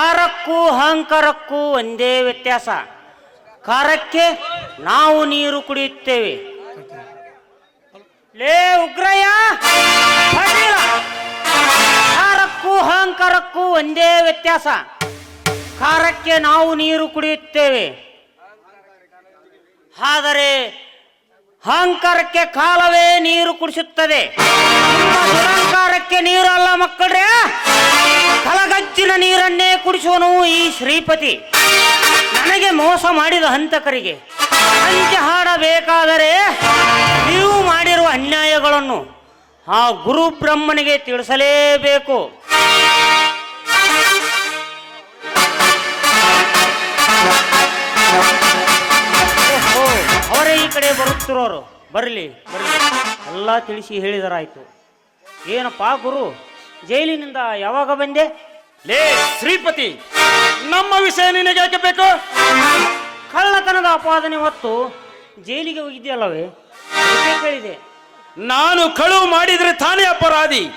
ಖಾರಕ್ಕೂ ಅಹಂಕಾರಕ್ಕೂ ಒಂದೇ ವ್ಯತ್ಯಾಸ. ಖಾರಕ್ಕೆ ನಾವು ನೀರು ಕುಡಿಯುತ್ತೇವೆ. ಲೇ ಉಗ್ರಯ್ಯ! ಕಾರಕ್ಕೂ ಅಹಂಕಾರಕ್ಕೂ ಒಂದೇ ವ್ಯತ್ಯಾಸ. ಖಾರಕ್ಕೆ ನಾವು ನೀರು ಕುಡಿಯುತ್ತೇವೆ. ಆದರೆ ಅಹಂಕಾರಕ್ಕೆ ಕಾಲವೇ ನೀರು ಕುಡಿಸುತ್ತದೆ. ನೀರಲ್ಲ ನೀರು ಅಲ್ಲ ಮಕ್ಕಳ್ರೆ ಕಲಗಜ್ಜಿನ ಕುಡಿಸುವನು ಈ ಶ್ರೀಪತಿ? ನನಗೆ ಮೋಸ ಮಾಡಿದ ಹಂತಕರಿಗೆ, ಅಂತ್ಯ ಹಾಡಬೇಕಾದರೆ ನೀವು ಮಾಡಿರುವ ಅನ್ಯಾಯಗಳನ್ನು ಆ ಗುರು ಬ್ರಹ್ಮನಿಗೆ ತಿಳಿಸಲೇಬೇಕು. ಅವರೇ ಈ ಕಡೆ ಬರುತ್ತಿರೋರು. ಬರಲಿ ಬರಲಿ. ಎಲ್ಲ ತಿಳಿಸಿ ಹೇಳಿದರಾಯ್ತು. ಏನಪ್ಪಾ ಗುರು, ಜೈಲಿನಿಂದ ಯಾವಾಗ ಬಂದೆ? ಲೇ ಶ್ರೀಪತಿ ನಮ್ಮ ವಿಷಯ ನಿನಗೆ ಯಾಕೆ ಬೇಕು? ಕಳ್ಳತನದ ಅಪಾದನೆ ಹೊತ್ತು ಜೈಲಿಗೆ ಹೋಗಿದ್ಯಲ್ಲವೇ ಅದಕ್ಕೆ ಕೇಳಿದೆ? ನಾನು ಕಳುವು ಮಾಡಿದ್ರೆ ತಾನೇ ಅಪರಾಧಿ.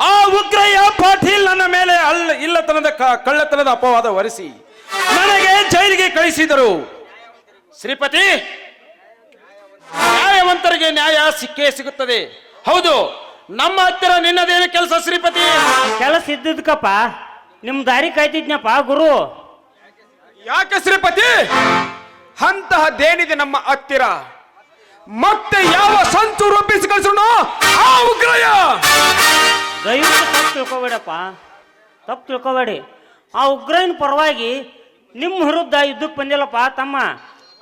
ಆ ಉಗ್ರಯ್ಯ ಪಾಟೀಲ್ ನನ್ನ ಮೇಲೆ ಅಲ್ಲ ಇಲ್ಲತನದ ಕ- ಕಳ್ಳತನದ ಅಪವಾದ ಹೊರಿಸಿ ನನಗೆ ಜೈಲಿಗೆ ಕಳಿಸಿದರು. ಶ್ರೀಪತಿ ನ್ಯಾಯವಂತರಿಗೆ ನ್ಯಾಯ ಸಿಕ್ಕೇ ಸಿಗುತ್ತದೆ. ಹೌದು ನಮ್ಮ ಹತ್ತಿರ ನಿನ್ನದೇನು ಕೆಲಸ ಶ್ರೀಪತಿ? ಕೆಲಸ ಇದ್ದಿದ್ಕಪ್ಪ ನಿಮ್ಮ ದಾರಿ ಕಾಯ್ತಿದ್ನಪ್ಪ ಗುರು. ಯಾಕೆ ಶ್ರೀಪತಿ? ಅಂತಹ ದೇನಿದೆ ನಮ್ಮ ಹತ್ತಿರ. ಮತ್ತೆ ಯಾವ ಸಂತು ರೂಪಿಸಿ ಕಳಿಸೋಣ ಆ ಉಗ್ರಯ ದಯವಿಟ್ಟು ತಪ್ಪು ತಿಳ್ಕೊಬೇಡಪ್ಪ. ತಪ್ಪು ತಿಳ್ಕೊಬೇಡಿ. ಆ ಉಗ್ರಯನ ಪರವಾಗಿ ನಿಮ್ಮ ವಿರುದ್ಧ ಯುದ್ಧಕ್ಕೆ ಬಂದಿಲ್ಲಪ್ಪ ತಮ್ಮ.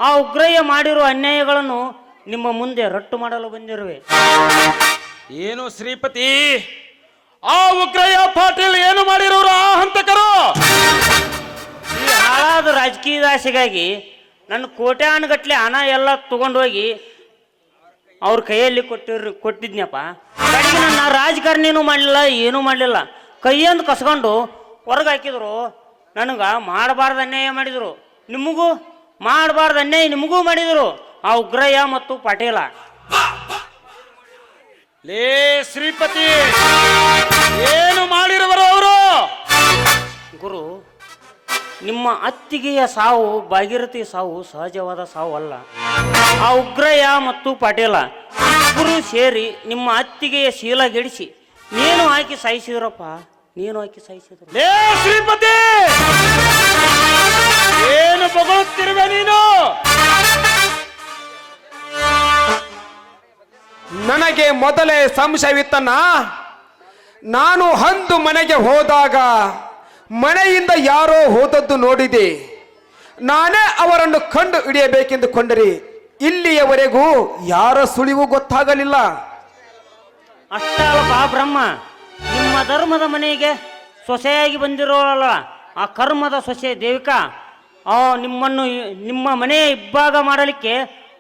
ಆ ಉಗ್ರಯ್ಯ ಮಾಡಿರುವ ಅನ್ಯಾಯಗಳನ್ನು ನಿಮ್ಮ ಮುಂದೆ ರಟ್ಟು ಮಾಡಲು ಬಂದಿರುವೆ. ಏನು ಶ್ರೀಪತಿ? ಆ ಉಗ್ರಯ್ಯ ಪಾಟೀಲ್ ಏನು ಮಾಡಿರೋರು ಆ ಹಂತಕರು? ಈ ಹಾಳಾದ ರಾಜಕೀಯ ಆಸೆಗಾಗಿ ನನ್ನ ಕೋಟ್ಯಾನುಗಟ್ಲೆ ಹಣ ಎಲ್ಲ ತಗೊಂಡೋಗಿ ಅವ್ರ ಕೈಯಲ್ಲಿ ಕೊಟ್ಟಿರ್ ಕೊಟ್ಟಿದ್ನಪ್ಪ ಕಡೆಗೆ ನನ್ನ ರಾಜಕಾರಣಿನೂ ಮಾಡಲಿಲ್ಲ ಏನೂ ಮಾಡಲಿಲ್ಲ. ಕೈಯೊಂದು ಕಸ್ಕೊಂಡು ಹೊರಗೆ ಹಾಕಿದ್ರು. ನನಗೆ ಮಾಡಬಾರ್ದು ಅನ್ಯಾಯ ಮಾಡಿದರು. ನಿಮಗೂ ಮಾಡಬಾರ್ದು ಅನ್ಯಾಯ ನಿಮಗೂ ಮಾಡಿದರು. ಆ ಉಗ್ರಯ್ಯ ಮತ್ತು ಪಾಟೀಲ. ಲೇ ಶ್ರೀಪತಿ! ಅತ್ತಿಗೆಯ ಸಾವು ಭಾಗೀರಥಿ ಸಾವು ಸಹಜವಾದ ಸಾವು ಅಲ್ಲ. ಆ ಉಗ್ರಯ್ಯ ಮತ್ತು ಪಾಟೀಲ ಇಬ್ಬರು ಸೇರಿ ನಿಮ್ಮ ಅತ್ತಿಗೆಯ ಶೀಲ ಗೆಡಿಸಿ, ನೀನು ಹಾಕಿ ಸಾಯಿಸಿದ್ರಪ್ಪ, ನೀನು ಹಾಕಿ ಸಾಯಿಸಿದ್ರು ಶ್ರೀಪತಿ! ಏನು ಬಗಳುತ್ತಿರುವೆ ನೀನು? ನನಗೆ ಮೊದಲೇ ಸಂಶಯವಿತ್ತನ್ನ ನಾನು ಅಂದು ಮನೆಗೆ ಹೋದಾಗ ಮನೆಯಿಂದ ಯಾರೋ ಹೋದದ್ದು ನೋಡಿದೆ. ನಾನೇ ಅವರನ್ನು ಕಂಡು ಹಿಡಿಯಬೇಕೆಂದುಕೊಂಡರೆ ಇಲ್ಲಿಯವರೆಗೂ ಯಾರ ಸುಳಿವು ಗೊತ್ತಾಗಲಿಲ್ಲ. ಅಷ್ಟೇ ಅಲ್ಲಪ್ಪ ಬ್ರಹ್ಮ, ನಿಮ್ಮ ಧರ್ಮದ ಮನೆಗೆ ಸೊಸೆಯಾಗಿ ಬಂದಿರೋಲ್ಲ ಆ ಕರ್ಮದ ಸೊಸೆ ದೇವಿಕಾ, ಆ ನಿಮ್ಮನ್ನು ನಿಮ್ಮ ಮನೆ ಇಬ್ಬಾಗ ಮಾಡಲಿಕ್ಕೆ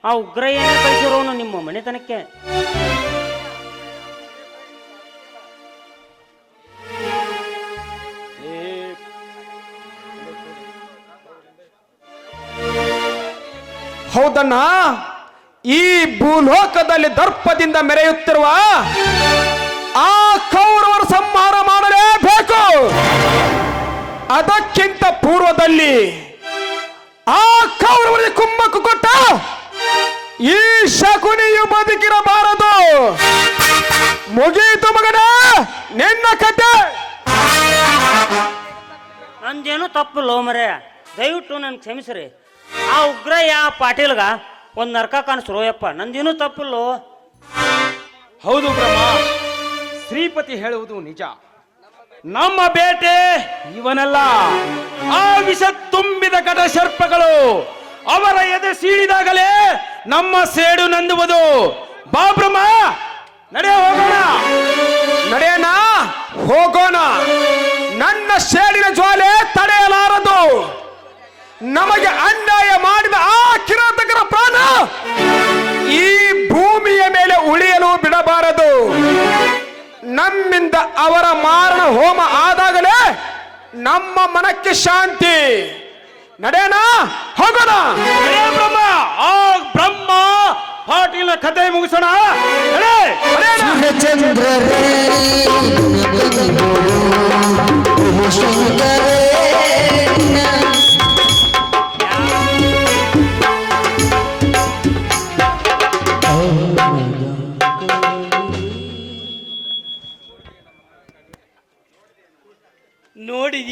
ಆ ಉಗ್ರಯ್ಯನೇ ಕಳಿಸಿರೋನು ನಿಮ್ಮ ಮನೆತನಕ್ಕೆ. ಹೌದಣ್ಣ? ಈ ಭೂಲೋಕದಲ್ಲಿ ದರ್ಪದಿಂದ ಮೆರೆಯುತ್ತಿರುವ ಆ ಕೌರವರ ಸಂಹಾರ ಮಾಡಲೇಬೇಕು. ಅದಕ್ಕಿಂತ ಪೂರ್ವದಲ್ಲಿ ಆ ಕೌರವರಿಗೆ ಕುಮ್ಮಕ್ಕು ಕೊಟ್ಟ ಈ ಶಕುನಿಯು ಬದುಕಿರಬಾರದು. ಮುಗಿಯಿತು ಮಗನ, ನಿನ್ನ ಕತೆ. ನಂದೇನು ತಪ್ಪು ಮರೆ? ದಯವಿಟ್ಟು ನನ್ ಕ್ಷಮಿಸ್ರಿ. ಆ ಉಗ್ರಯ್ಯ ಪಾಟೀಲ್ಗ ಒಂದು ನರ್ಕ ಕಾಣಿಸ್ರು, ಯಪ್ಪ, ನಂದೇನು ತಪ್ಪಿಲ್ಲೋ. ಹೌದು ಬ್ರಹ್ಮ, ಶ್ರೀಪತಿ ಹೇಳುವುದು ನಿಜ. ನಮ್ಮ ಬೇಟೆ ಇವನಲ್ಲ. ಆ ವಿಷ ತುಂಬಿದ ಕಟ ಸರ್ಪಗಳು ಅವರ ಎದೆ ಸೀಳಿದಾಗಲೇ ನಮ್ಮ ಸೇಡು ನಂದುವುದು. ಬಾ ಬ್ರಹ್ಮ, ನಡೆಯ ಹೋಗೋಣ. ನಡೆಯೋಣ ಹೋಗೋಣ. ನನ್ನ ಸೇಡಿನ ಜ್ವಾಲೆ ತಡೆಯಲಾರದು. ನಮಗೆ ಅನ್ಯಾಯ ಮಾಡಿದ ಆ ಕಿರಾತಕರ ಪ್ರಾಣ ಈ ಭೂಮಿಯ ಮೇಲೆ ಉಳಿಯಲು ಬಿಡಬಾರದು. ನಮ್ಮಿಂದ ಅವರ ಮಾರಣ ಹೋಮ ಆದಾಗಲೇ ನಮ್ಮ ಮನಕ್ಕೆ ಶಾಂತಿ. ನಡೆಯೋಣ? ಹೋಗೋಣ? ಬ್ರಹ್ಮ. ಆ ಬ್ರಹ್ಮ ಪಾಟೀಲ ಕಥೆ ಮುಗಿಸೋಣ. ನಡೆ.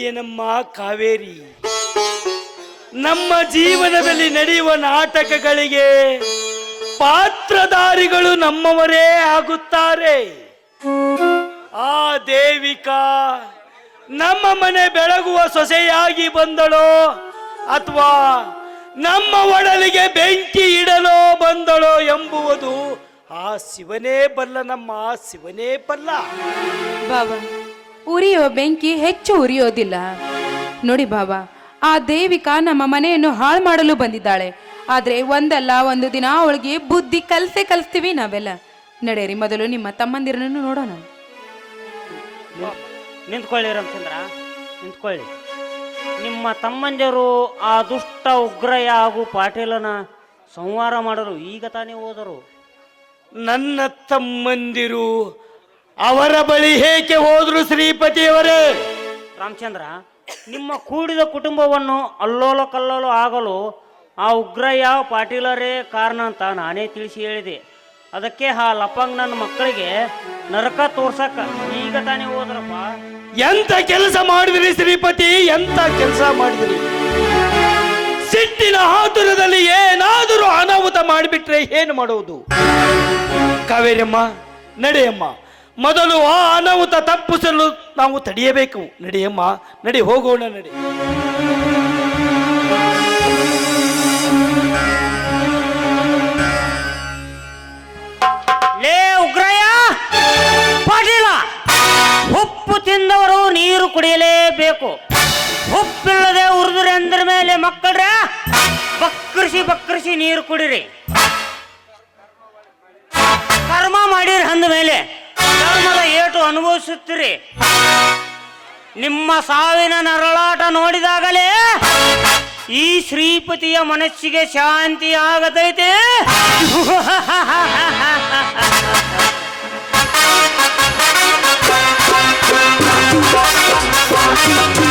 ಅಮ್ಮ ಕಾವೇರಿ. ನಮ್ಮ ಜೀವನದಲ್ಲಿ ನಡೆಯುವ ನಾಟಕಗಳಿಗೆ ಪಾತ್ರಧಾರಿಗಳು ನಮ್ಮವರೇ ಆಗುತ್ತಾರೆ. ಆ ದೇವಿಕಾ ನಮ್ಮ ಮನೆ ಬೆಳಗುವ ಸೊಸೆಯಾಗಿ ಬಂದಳೋ ಅಥವಾ ನಮ್ಮ ಒಡಲಿಗೆ ಬೆಂಕಿ ಇಡಲೋ ಬಂದಳೋ ಎಂಬುವುದು ಆ ಶಿವನೇ ಬಲ್ಲ ನಮ್ಮ ಆ ಶಿವನೇ ಬಲ್ಲ. ಬಾಬಾ ಉರಿಯೋ ಬೆಂಕಿ ಹೆಚ್ಚು ಉರಿಯೋದಿಲ್ಲ. ನೋಡಿ ಬಾಬಾ ಆ ದೇವಿಕಾ ನಮ್ಮ ಮನೆಯನ್ನು ಹಾಳು ಮಾಡಲು ಬಂದಿದ್ದಾಳೆ. ಆದ್ರೆ ಒಂದಲ್ಲ ಒಂದು ದಿನ ಅವಳಿಗೆ ಬುದ್ಧಿ ಕಲಸೇ ಕಲಿಸ್ತೀವಿ ನಾವೆಲ್ಲ. ನಡೆಯರಿ ಮೊದಲು ನಿಮ್ಮ ತಮ್ಮಂದಿರನ್ನು ನೋಡೋಣ. ನಿಂತ್ಕೊಳ್ಳಿ ರಾಮಚಂದ್ರ ನಿಂತ್ಕೊಳ್ಳಿ. ನಿಮ್ಮ ತಮ್ಮಂದಿರು ಆ ದುಷ್ಟ ಉಗ್ರ ಹಾಗೂ ಪಾಟೀಲನ ಸಂಹಾರ ಮಾಡಲು ಈಗ ತಾನೇ ಹೋದರು. ನನ್ನ ತಮ್ಮಂದಿರು ಅವರ ಬಳಿ ಹೇಗೆ ಹೋದ್ರು ಶ್ರೀಪತಿಯವರೇ? ರಾಮಚಂದ್ರ ನಿಮ್ಮ ಕೂಡಿದ ಕುಟುಂಬವನ್ನು ಅಲ್ಲೋಲ ಕಲ್ಲೋಲ ಆಗಲು ಆ ಉಗ್ರಯ್ಯ ಪಾಟೀಲರೇ ಕಾರಣ ಅಂತ ನಾನೇ ತಿಳಿಸಿ ಹೇಳಿದೆ. ಅದಕ್ಕೆ ಆ ಲಪಂಗ್ ನನ್ನ ಮಕ್ಕಳಿಗೆ ನರಕ ತೋರ್ಸಕ್ಕ ಈಗ ತಾನೇ ಹೋದ್ರಪ್ಪ? ಎಂತ ಕೆಲಸ ಮಾಡಿದ್ರಿ ಶ್ರೀಪತಿ? ಎಂತ ಕೆಲಸ ಮಾಡಿದ್ರಿ? ಸಿಟ್ಟಿನ ಆತುರದಲ್ಲಿ ಏನಾದರೂ ಅನಾಹುತ ಮಾಡಿಬಿಟ್ರೆ ಏನು ಮಾಡುವುದು? ಕಾವೇರಿಯಮ್ಮ ನಡೆಯಮ್ಮ ಮೊದಲು ಆ ಅನಾಹುತ ತಪ್ಪಿಸಲು ನಾವು ತಡೆಯಬೇಕು. ನಡೆಯಮ್ಮ ನಡಿ, ಹೋಗೋಣ, ನಡಿ. ಲೇ ಉಪ್ಪು ತಿಂದವರು ನೀರು ಕುಡಿಯಲೇಬೇಕು. ಉಪ್ಪಿಲ್ಲದೆ ಉರಿದ್ರೆ ಅಂದ್ರ ಮೇಲೆ ಮಕ್ಕಳ್ರೆ ಬಕ್ಕರಿಸಿ ಬಕ್ಕರಿಸಿ ನೀರು ಕುಡಿರಿ. ಕರ್ಮ ಮಾಡಿರಿ ಅಂದ ಮೇಲೆ ಧರ್ಮದ ಏಟು ಅನುಭವಿಸುತ್ತೀರಿ. ನಿಮ್ಮ ಸಾವಿನ ನರಳಾಟ ನೋಡಿದಾಗಲೇ ಈ ಶ್ರೀಪತಿಯ ಮನಸ್ಸಿಗೆ ಶಾಂತಿ ಆಗತೈತೆ.